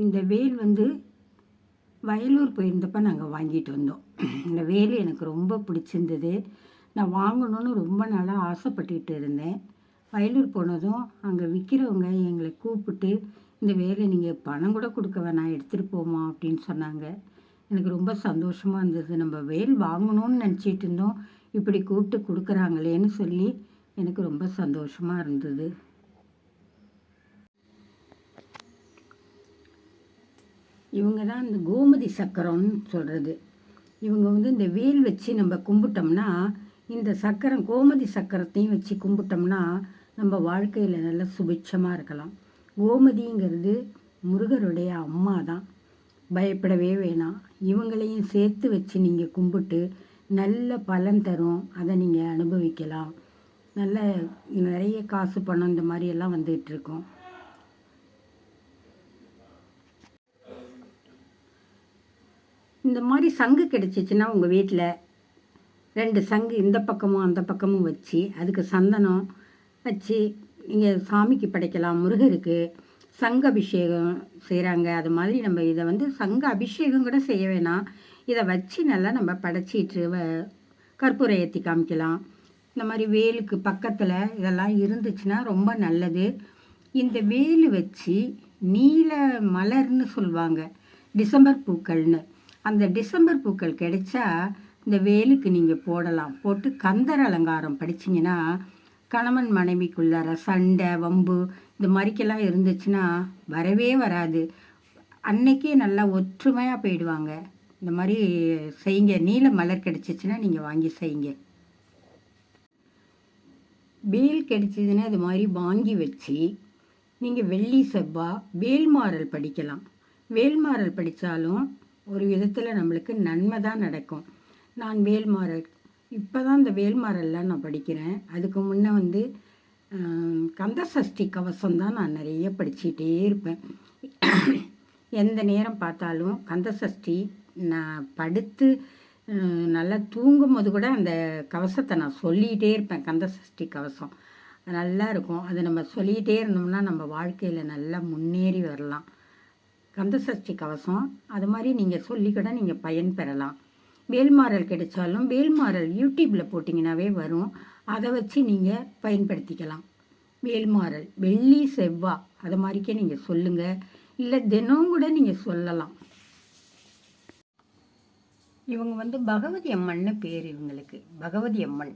இந்த வேல் வந்து வயலூர் போயிருந்தப்ப நாங்கள் வாங்கிட்டு வந்தோம். இந்த வேல் எனக்கு ரொம்ப பிடிச்சிருந்தது. நான் வாங்கணும்னு ரொம்ப நாளாக ஆசைப்பட்டுக்கிட்டு இருந்தேன். வயலூர் போனதும் அங்கே விற்கிறவங்க எங்களை கூப்பிட்டு இந்த வேலை நீங்கள் பணம் கூட கொடுக்க வேணாம் எடுத்துகிட்டு போமா அப்படின்னு சொன்னாங்க. எனக்கு ரொம்ப சந்தோஷமாக இருந்தது. நம்ம வேல் வாங்கணும்னு நினச்சிட்டு இருந்தோம். இப்படி கூப்பிட்டு கொடுக்குறாங்களேன்னு சொல்லி எனக்கு ரொம்ப சந்தோஷமாக இருந்தது. இவங்க தான் இந்த கோமதி சக்கரம்னு சொல்கிறது இவங்க வந்து இந்த வேல் வச்சு நம்ம கும்பிட்டோம்னா இந்த சக்கரம் கோமதி சக்கரத்தையும் வச்சு கும்பிட்டோம்னா நம்ம வாழ்க்கையில் நல்ல சுபிட்சமாக இருக்கலாம். கோமதிங்கிறது முருகருடைய அம்மா தான் பயப்படவே வேணாம். இவங்களையும் சேர்த்து வச்சு நீங்கள் கும்பிட்டு நல்ல பலன் தரும். அதை நீங்கள் அனுபவிக்கலாம். நல்ல நிறைய காசு பணம் இந்த மாதிரியெல்லாம் வந்துகிட்ருக்கோம் வந்துகிட்டு இருக்கும் இந்த மாதிரி சங்கு கிடைச்சிச்சின்னா உங்கள் வீட்டில் ரெண்டு சங்கு இந்த பக்கமும் அந்த பக்கமும் வச்சு அதுக்கு சந்தனம் வச்சு நீங்கள் சாமிக்கு படைக்கலாம் முருகருக்கு சங்க அபிஷேகம் செய்கிறாங்க அது மாதிரி நம்ம இதை வந்து சங்க அபிஷேகம் கூட செய்ய வேணாம். இதை வச்சு நல்லா நம்ம படைச்சிட்டு வ கற்பூரம் ஏற்றி காமிக்கலாம். இந்த மாதிரி வேலுக்கு பக்கத்தில் இதெல்லாம் இருந்துச்சுன்னா ரொம்ப நல்லது. இந்த வேலு வச்சு நீல மலர்னு சொல்லுவாங்க. டிசம்பர் பூக்கள்னு. அந்த டிசம்பர் பூக்கள் கிடைச்சா இந்த வேலுக்கு நீங்கள் போடலாம். போட்டு கந்தர் அலங்காரம் படிச்சிங்கன்னா கணவன் மனைவிக்குள்ளார சண்டை வம்பு இந்த மாதிரிக்கெல்லாம் இருந்துச்சுன்னா வரவே வராது. அன்னைக்கே நல்லா ஒற்றுமையாக போயிடுவாங்க. இந்த மாதிரி செய்யுங்க. நீல மலர் கிடச்சிச்சின்னா நீங்கள் வாங்கி செய்யுங்க. வேல் கிடைச்சதுன்னா இது மாதிரி வாங்கி வச்சு நீங்கள் வெள்ளி செவ்வாய் வேல்மாறல் படிக்கலாம். வேல்மாறல் படித்தாலும் ஒரு விதத்தில் நம்மளுக்கு நன்மை தான் நடக்கும். நான் வேல்மாறல் இப்போ தான் இந்த வேல்மாறல்லாம் நான் படிக்கிறேன். அதுக்கு முன்னே வந்து கந்த சஷ்டி கவசம் தான் நான் நிறைய படிச்சுட்டே இருப்பேன். எந்த நேரம் பார்த்தாலும் கந்த சஷ்டி நான் படுத்து நல்லா தூங்கும் போது கூட அந்த கவசத்தை நான் சொல்லிகிட்டே இருப்பேன். கந்த சஷ்டி கவசம். நல்லா இருக்கும். அதை நம்ம சொல்லிகிட்டே இருந்தோம்னா நம்ம வாழ்க்கையில் நல்லா முன்னேறி வரலாம். கந்தசஷ்டி கவசம் அது மாதிரி நீங்கள் சொல்லி கூட நீங்கள் பயன் பெறலாம். வேல்மாறல் கிடைச்சாலும் வேல்மாறல் யூடியூப்பில் போட்டிங்கனாவே வரும். அதை வச்சு நீங்கள் பயன்படுத்திக்கலாம். வேல்மாறல் வெள்ளி செவ்வாய் அது மாதிரிக்கே நீங்கள் சொல்லுங்கள் இல்லை தினம் கூட நீங்கள் சொல்லலாம். இவங்க வந்து பகவதி அம்மன்னு பேர் இவங்களுக்கு. பகவதி அம்மன்.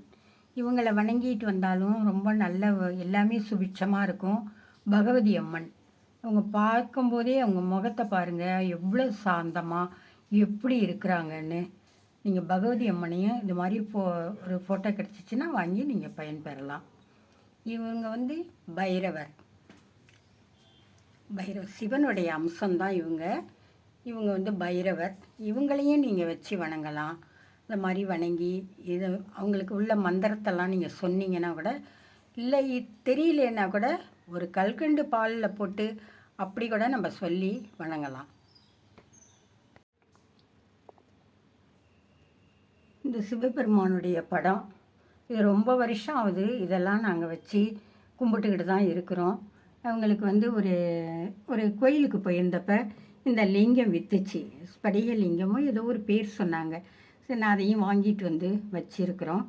இவங்களை வணங்கிட்டு வந்தாலும் ரொம்ப நல்ல எல்லாமே சுபிட்சமாக இருக்கும். பகவதி அம்மன். அவங்க பார்க்கும்போதே அவங்க முகத்தை பாருங்கள் எவ்வளோ சாந்தமாக எப்படி இருக்கிறாங்கன்னு. நீங்கள் பகவதி அம்மனையும் இது மாதிரி ஃபோ ஒரு ஃபோட்டோ கிடச்சிச்சின்னா வாங்கி நீங்கள் பயன்பெறலாம் இவங்க வந்து பைரவர். பைரவர் சிவனுடைய அம்சம்தான் இவங்க. இவங்க வந்து பைரவர். இவங்களையும் நீங்கள் வச்சு வணங்கலாம். இந்த மாதிரி வணங்கி இது அவங்களுக்கு உள்ள மந்திரத்தெல்லாம் நீங்கள் சொன்னீங்கன்னா கூட இல்லை தெரியலன்னா கூட ஒரு கல்கண்டு பாலில் போட்டு அப்படி கூட நம்ம சொல்லி வணங்கலாம். இந்த சிவபெருமானுடைய படம் இது ரொம்ப வருஷம் ஆகுது. இதெல்லாம் நாங்கள் வச்சு கும்பிட்டுக்கிட்டு தான் இருக்கிறோம். அவங்களுக்கு வந்து ஒரு ஒரு கோயிலுக்கு போயிருந்தப்ப இந்த லிங்கம் வித்துச்சு. ஸ்படிக லிங்கமோ ஏதோ ஒரு பேர் சொன்னாங்க. சரி நான் அதையும் வாங்கிட்டு வந்து வச்சுருக்குறோம்.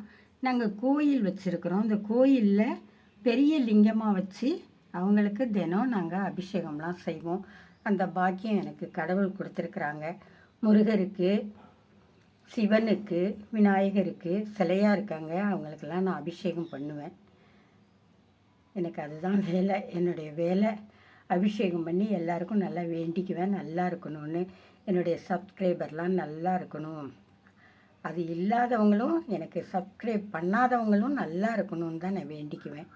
நாங்கள் கோயில் வச்சுருக்குறோம். இந்த கோயிலில் பெரிய லிங்கமாக வச்சு அவங்களுக்கு தினம் நாங்கள் அபிஷேகம்லாம் செய்வோம். அந்த பாக்கியம் எனக்கு கடவுள் கொடுத்துருக்குறாங்க. முருகருக்கு சிவனுக்கு விநாயகருக்கு சிலையாக இருக்காங்க. அவங்களுக்கெல்லாம் நான் அபிஷேகம் பண்ணுவேன். எனக்கு அதுதான் வேலை. என்னுடைய வேலை. அபிஷேகம் பண்ணி எல்லாருக்கும் நல்லா வேண்டிக்குவேன். நல்லா இருக்கணும்னு. என்னுடைய சப்ஸ்கிரைபர்லாம் நல்லா இருக்கணும். அது இல்லாதவங்களும் எனக்கு சப்ஸ்கிரைப் பண்ணாதவங்களும் நல்லா இருக்கணும்னு தான் நான் வேண்டிக்குவேன்.